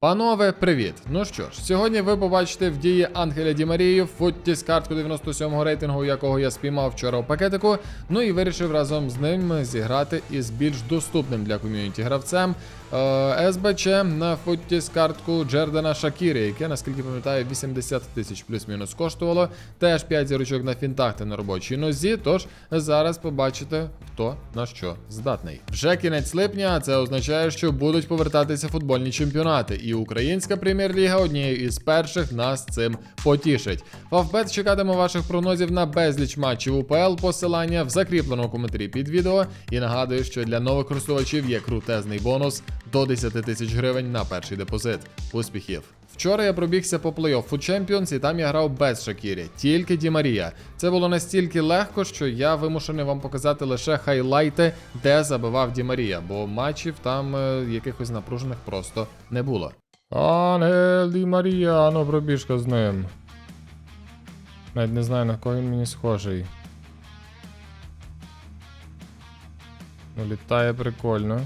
Панове, привіт! Ну що ж, сьогодні ви побачите в дії Ангеля Ді Марію футті з картку 97-го рейтингу, якого я спіймав вчора у пакетику. Ну і вирішив разом з ним зіграти із більш доступним для ком'юніті гравцем е, СБЧ на футті з картку Джердана Шакірі, яке, наскільки пам'ятаю, 80 тисяч плюс-мінус коштувало. Теж 5 зірочок на фінтах та на робочій нозі. Тож зараз побачите, хто на що здатний. Вже кінець липня, це означає, що будуть повертатися футбольні чемпіонати. І українська прем'єр-ліга однією із перших нас цим потішить. Фавбет чекатиме ваших прогнозів на безліч матчів УПЛ. Посилання в закріпленому коментарі під відео. І нагадую, що для нових користувачів є крутезний бонус до 10 тисяч гривень на перший депозит. Успіхів! Вчора я пробігся по плей-оффу Champions і там я грав без Шакірі, тільки Ді Марія. Це було настільки легко, що я вимушений вам показати лише хайлайти, де забивав Ді Марія, бо матчів там е, якихось напружених просто не було. Ангел Ді Марія, ну пробіжка з ним. Навіть не знаю на кого він мені схожий. Ну, літає прикольно.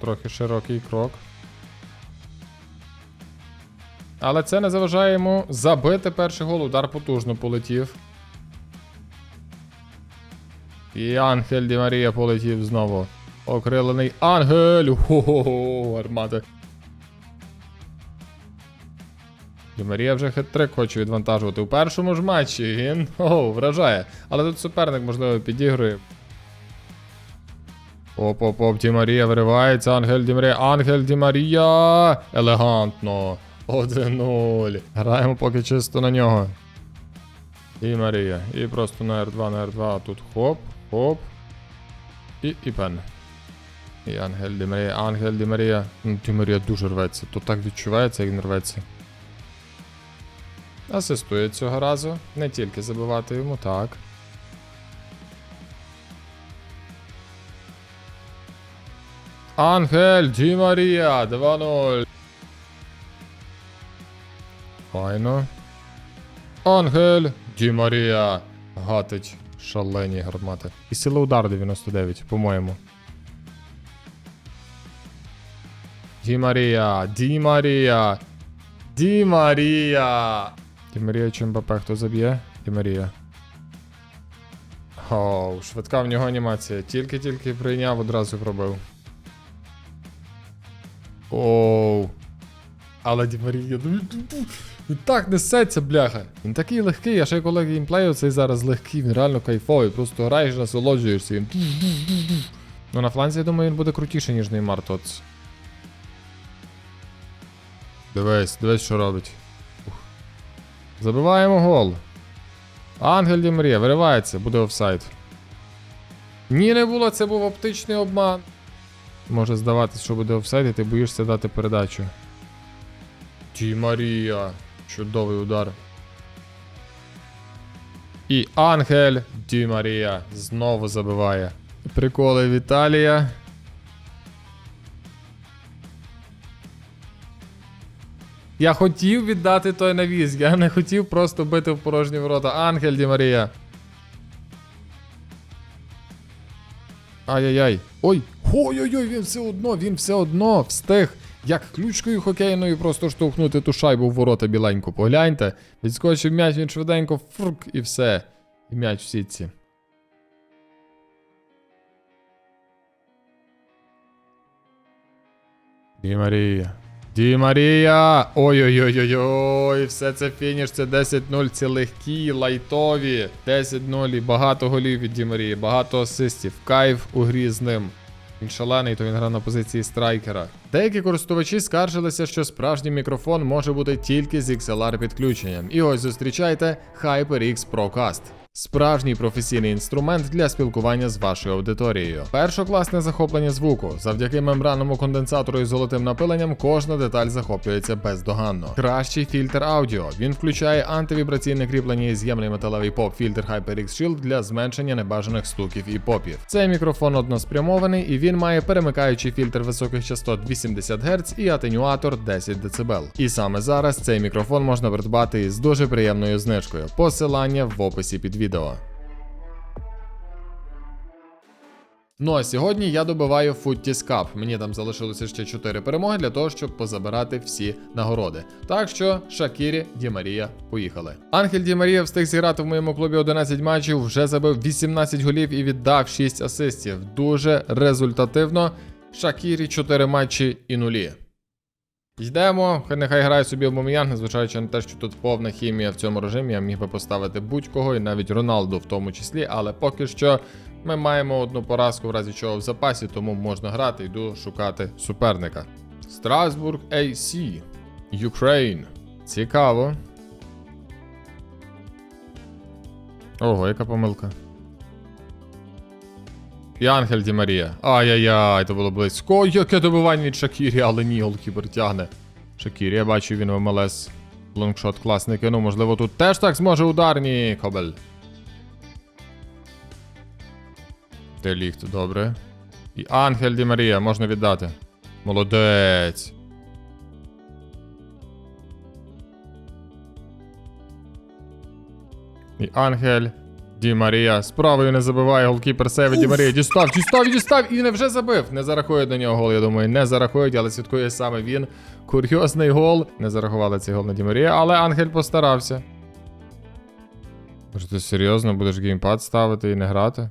Трохи широкий крок. Але це не заважає йому забити перший гол. Удар потужно полетів. І Ангель Ді Марія полетів знову. Окрилений Ангель! Хо-хо-хо, армата. Ді Марія вже хет-трик хоче відвантажувати у першому ж матчі. Він о, вражає. Але тут суперник, можливо, підігрує. Оп-оп-оп, Ді Марія виривається. Ангель Ді Марія. Ангель Ді Марія. Елегантно. 1-0. Граємо поки чисто на нього. І Марія. І просто на R2, на R2. Тут хоп, хоп. І, і пен. І Ангель Ді Марія. Ангель Ді Марія. Ну, Ді Марія дуже рветься. Тут так відчувається, як він рветься. Асистує цього разу. Не тільки забивати йому, так. Ангель Ді Марія 2-0. Файно. Ангель Ді Марія. Гатить шалені гармати. І сила удару 99, по-моєму. Ді Марія, Ді Марія. Ді Марія. Ді Марія чи Мбапе хто заб'є? Ді Марія. Оу, швидка в нього анімація. Тільки-тільки прийняв, одразу пробив. Оу. Але Ді Марія, він так несеться, бляха. Він такий легкий, а ще коли геймплей оцей зараз легкий, він реально кайфовий. Просто граєш, насолоджуєшся. Він... Ну на фланзі, я думаю, він буде крутіший, ніж Неймар Тоц. Дивись, дивись, що робить. Забиваємо гол. Ангель Ді Марія виривається, буде офсайд. Ні, не було, це був оптичний обман. Може здаватись, що буде офсайд, і ти боїшся дати передачу. Ді Марія. Чудовий удар. І Ангель Ді Марія знову забиває. Приколи Віталія. Я хотів віддати той навіз, я не хотів просто бити в порожні ворота. Ангель Ді Марія. Ай-яй-яй. Ой! Ой-ой-ой, він все одно, він все одно встиг. Як ключкою хокейною просто штовхнути ту шайбу в ворота біленьку. Погляньте. Відскочив м'яч, він швиденько фрк і все. І м'яч в сітці. Ді Марія. Ді Марія! Ой-ой-ой-ой-ой! Все це фініш, це 10-0, це легкі, лайтові. 10-0 і багато голів від Ді Марії, багато асистів. Кайф у грі з ним. Він шалений, то він грав на позиції страйкера. Деякі користувачі скаржилися, що справжній мікрофон може бути тільки з XLR підключенням. І ось зустрічайте HyperX Procast. Справжній професійний інструмент для спілкування з вашою аудиторією. Першокласне захоплення звуку. Завдяки мембранному конденсатору із золотим напиленням кожна деталь захоплюється бездоганно. Кращий фільтр аудіо. Він включає антивібраційне кріплення і з'ємний металевий поп-фільтр HyperX Shield для зменшення небажаних стуків і попів. Цей мікрофон односпрямований і він має перемикаючий фільтр високих частот 80 Гц і атенюатор 10 дБ. І саме зараз цей мікрофон можна придбати із дуже приємною знижкою. Посилання в описі під відео. Ну а сьогодні я добиваю Footies Cup. Мені там залишилося ще 4 перемоги для того, щоб позабирати всі нагороди. Так що Шакірі Ді Марія поїхали. Ангель Ді Марія встиг зіграти в моєму клубі 11 матчів, вже забив 18 голів і віддав 6 асистів. Дуже результативно. Шакірі 4 матчі і нулі. Йдемо, хай нехай грає собі Обом'янг, незважаючи на те, що тут повна хімія в цьому режимі, я міг би поставити будь-кого, і навіть Роналду в тому числі, але поки що ми маємо одну поразку в разі чого в запасі, тому можна грати, йду шукати суперника. Страсбург AC. Ukraine. Цікаво. Ого, яка помилка. І Ангель Ді Марія. Ай-яй-яй, це було близько. Яке добивання від Шакірі, але ні, голкіпер тягне. Шакірі, я бачу, він в МЛС. Лонгшот класний кинув. Можливо, тут теж так зможе ударні. Кобель. Деліхт, добре. І Ангель Ді Марія, можна віддати. Молодець. І Ангель Ді Марія. Справою не забиває голкіпер сейви Ді Марія. Дістав, дістав, дістав і не вже забив. Не зарахують до нього гол, я думаю. Не зарахують, але святкує саме він. Курйозний гол. Не зарахували цей гол на Ді Марія, але Ангель постарався. Може, ти серйозно будеш геймпад ставити і не грати?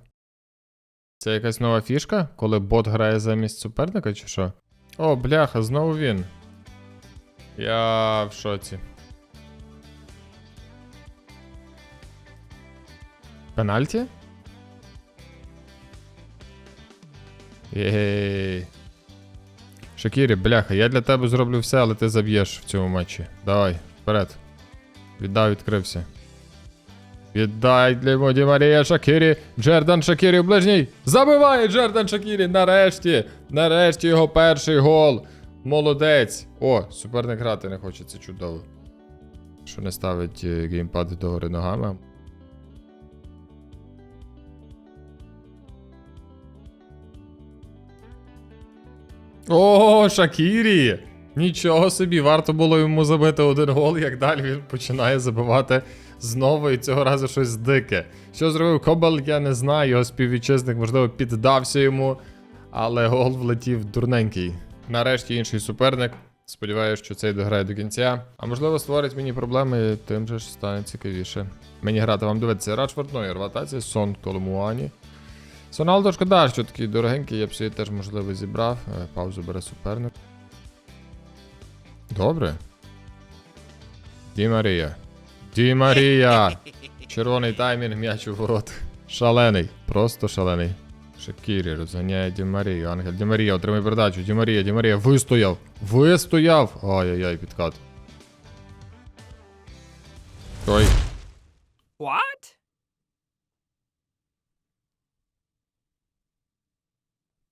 Це якась нова фішка, коли бот грає замість суперника, чи що? О, бляха, знову він. Я в шоці. Пенальті? Єй. Шакірі, бляха, я для тебе зроблю все, але ти заб'єш в цьому матчі. Давай, вперед. Віддай, відкрився. Віддай для Моді Марія Шакірі. Джердан Шакірі в ближній. Забиває Джердан Шакірі. Нарешті. Нарешті його перший гол. Молодець. О, суперник грати не хоче, це чудово. Що не ставить е, геймпад догори ногами. О, Шакірі! Нічого собі, варто було йому забити один гол, як далі він починає забивати знову і цього разу щось дике. Що зробив Кобел, я не знаю. Його співвітчизник, можливо, піддався йому, але гол влетів дурненький. Нарешті інший суперник. Сподіваюся, що цей дограє до кінця. А можливо, створить мені проблеми, тим же ж стане цікавіше. Мені грати вам дивитися Рачфорд, ну і ротація, Сон Коломуані. Соналдо шкода, що такий дорогенький, я б собі теж можливо зібрав. Е, Паузу бере суперник. Добре. Ді Марія. Ді Марія! Червоний таймінг, м'яч у ворот. Шалений, просто шалений. Шакірі розганяє Ді Марію. Ангель Ді Марія, отримай передачу. Ді Марія, Ді Марія, вистояв! Вистояв! Ай-яй-яй, підкат. Ой. What?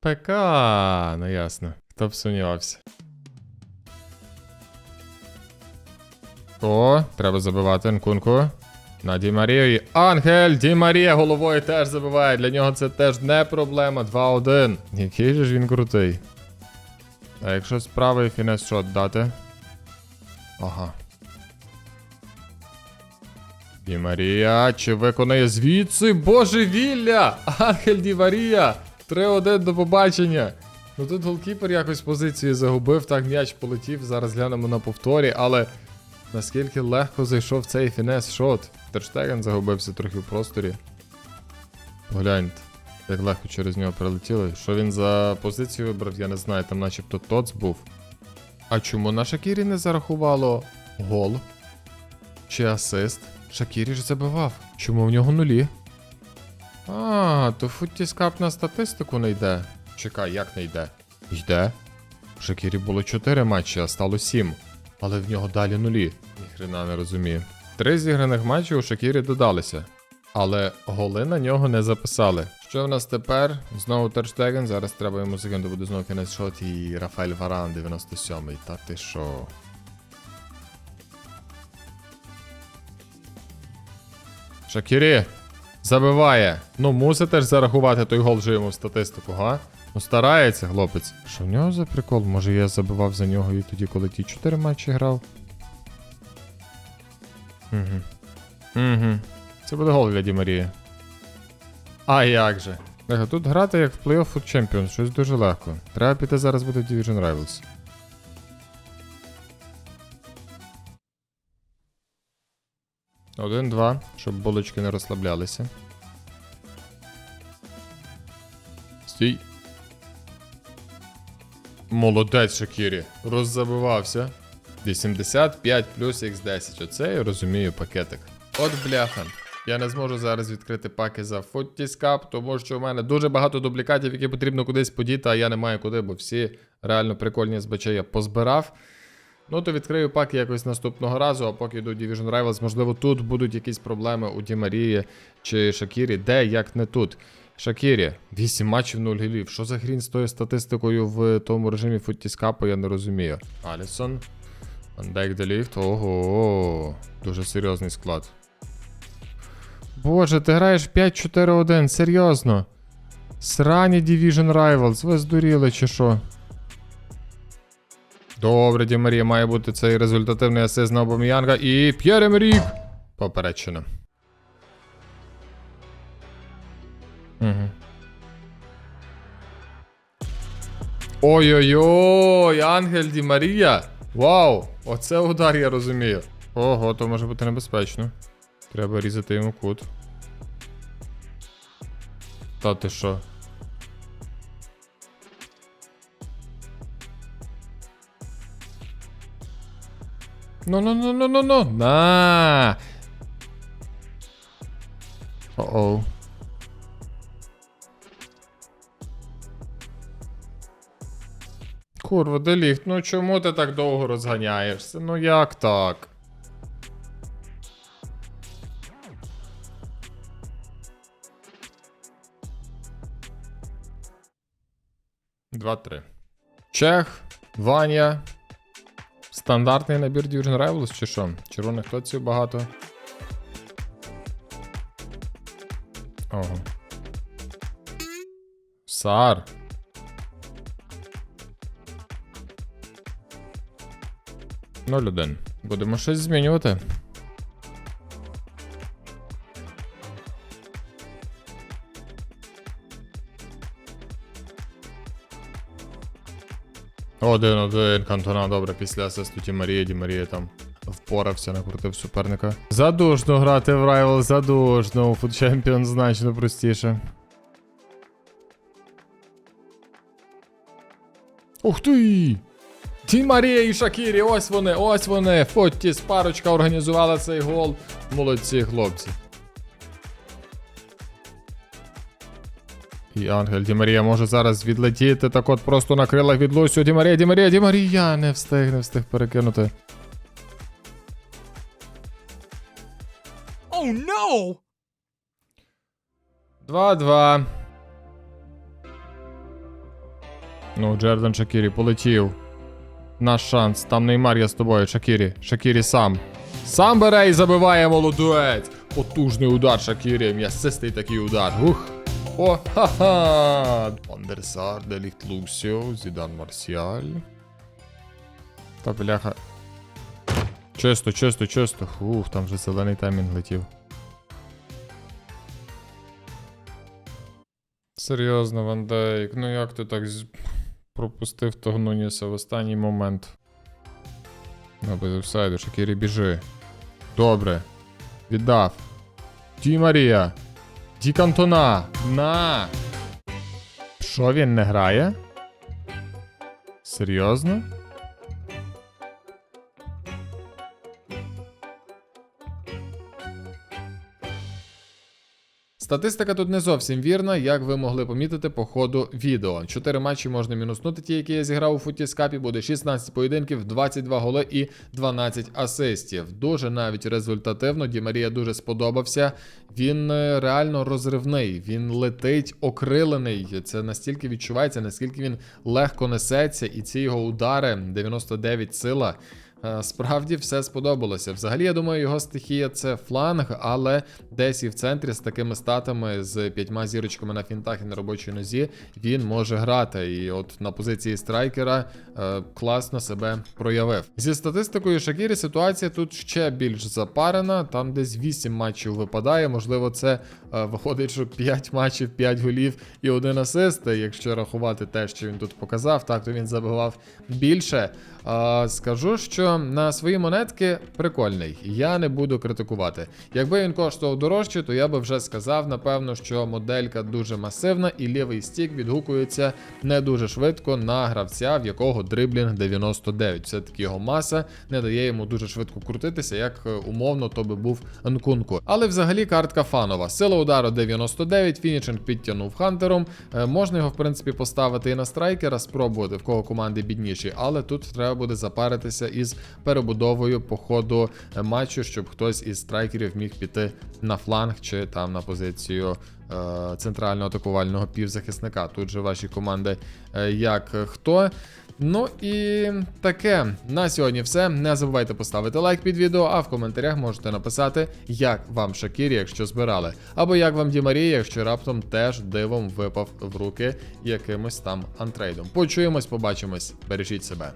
ПК, ну ясно. Хто б сумнівався. О, треба забивати Нкунку. На Ді Марію і Ангель Ді Марія головою теж забиває. Для нього це теж не проблема. 2-1. Який же ж він крутий. А якщо з правої фінес шот дати? Ага. Ді Марія, чи виконає звідси божевілля? Ангель Ді Марія! 3-1 до побачення. Ну тут голкіпер якось позиції загубив, так м'яч полетів. Зараз глянемо на повторі, але наскільки легко зайшов цей фінес шот. Терштеген загубився трохи в просторі. Погляньте, як легко через нього прилетіли. Що він за позицію вибрав, я не знаю, там начебто тоц був. А чому на Шакірі не зарахувало гол? Чи асист? Шакірі ж забивав. Чому в нього нулі? А, то футтіскап на статистику не йде. Чекай, як не йде? Йде. В Шакірі було 4 матчі, а стало 7. Але в нього далі нулі. Ніхрена не розумію. Три зіграних матчі у Шакірі додалися. Але голи на нього не записали. Що в нас тепер? Знову Терштеген. Зараз треба йому закинути буде знову кінець шот і Рафаель Варан 97-й. Та ти що? Шакірі, Забиває. Ну, мусите ж зарахувати той гол вже йому в статистику, га? Ну старається, хлопець. Що в нього за прикол? Може я забивав за нього і тоді, коли ті 4 матчі грав? Угу. Угу. Це буде гол для Ді Марії. А як же? Тут грати як в Playoff Foot Champions, щось дуже легко. Треба піти зараз буде в Division Rivals. Один-два, щоб булочки не розслаблялися. Стій. Молодець, Шакірі. Роззабивався. 85 плюс X10. Оце я розумію пакетик. От бляха. Я не зможу зараз відкрити паки за Footies тому що у мене дуже багато дублікатів, які потрібно кудись подіти, а я не маю куди, бо всі реально прикольні СБЧ я позбирав. Ну, то відкрию пак якось наступного разу, а поки йду Division Rivals, можливо, тут будуть якісь проблеми у Ді Марії чи Шакірі, де як не тут. Шакірі, 8 матчів 0 гілів. Що за хрін з тою статистикою в тому режимі футтіскапу, я не розумію. Алісон. Вандайк Деліфт. Ого. Дуже серйозний склад. Боже, ти граєш 5-4-1, серйозно. Срані Division Rivals, ви здуріли чи що? Добре, Ді Марія, має бути цей результативний асист на Обоміянга і П'єр Емерік. Поперечено. Угу. Ой-ой-ой, Ангель Ді Марія. Вау! Оце удар, я розумію. Ого, то може бути небезпечно. Треба різати йому кут. Та ти що? Ну ну ну ну ну ну на. О-оу. Курва, деліхт, ну чому ти так довго розганяєшся? Ну як так? Два-три. Чех, Ваня. Стандартний набір Division Rivals чи що? Червоних клеців багато. Ого. Сар. Ноль один. Будемо щось змінювати. Один-один. Кантона добре після асисту Ті Марії. Ді Марія там впорався, накрутив суперника. Задушно грати в Rival, задушно. У Champions значно простіше. Ух ти! Ті Марія і Шакірі, ось вони, ось вони. Фоттіс, парочка організувала цей гол. Молодці хлопці. І Ангель Ді Марія може зараз відлетіти, так от просто на крилах від Лусю. Ді Марія, Ді Марія, Ді Марія, не встиг, не встиг перекинути. Oh no! 2-2. Ну, Джердан Шакірі полетів. Наш шанс. Там Неймар я з тобою, Шакірі. Шакірі сам. Сам бере і забиває молодець. Потужний удар Шакірі. М'ясистий такий удар. Ух. О, ха-ха. Вандерсар, Деліхт Лусіо, Зідан Марсіаль. Та бляха. Чисто, чисто, чисто. Ух, там вже зелений таймінг летів. Серйозно, Ван Дейк, ну як ти так пропустив того Нуніса в останній момент? Ну, без офсайду, Шакірі, біжи. Добре. Віддав. Ді Марія. Ді Кантона. На. Що він не грає? Серйозно? Статистика тут не зовсім вірна, як ви могли помітити по ходу відео. Чотири матчі можна мінуснути, ті, які я зіграв у футіскапі, буде 16 поєдинків, 22 голи і 12 асистів. Дуже навіть результативно. Ді Марія дуже сподобався. Він е, реально розривний, він летить окрилений. Це настільки відчувається, наскільки він легко несеться, і ці його удари 99 сила. Е, справді все сподобалося. Взагалі, я думаю, його стихія це фланг, але десь і в центрі з такими статами, з п'ятьма зірочками на фінтах і на робочій нозі, він може грати. І от на позиції страйкера е, класно себе проявив. Зі статистикою Шакірі ситуація тут ще більш запарена. Там десь 8 матчів випадає. Можливо, це е, виходить, що 5 матчів, 5 голів і один асист. Якщо рахувати те, що він тут показав, так то він забивав більше. А, скажу, що на свої монетки прикольний. Я не буду критикувати. Якби він коштував дорожче, то я би вже сказав, напевно, що моделька дуже масивна і лівий стік відгукується не дуже швидко на гравця, в якого дриблінг 99. Все-таки його маса не дає йому дуже швидко крутитися, як е, умовно то би був Нкунку. Але взагалі картка фанова. Сила удару 99, фінішинг підтягнув хантером. Е, Можна його, в принципі, поставити і на страйкера, спробувати, в кого команди бідніші, але тут треба буде запаритися із перебудовою по ходу е, матчу, щоб хтось із страйкерів міг піти на фланг чи там на позицію. е, Центрального атакувального півзахисника. Тут же ваші команди е, як хто. Ну і таке. На сьогодні все. Не забувайте поставити лайк під відео, а в коментарях можете написати, як вам Шакірі, якщо збирали, або як вам Ді Марія, якщо раптом теж дивом випав в руки якимось там антрейдом. Почуємось, побачимось, бережіть себе.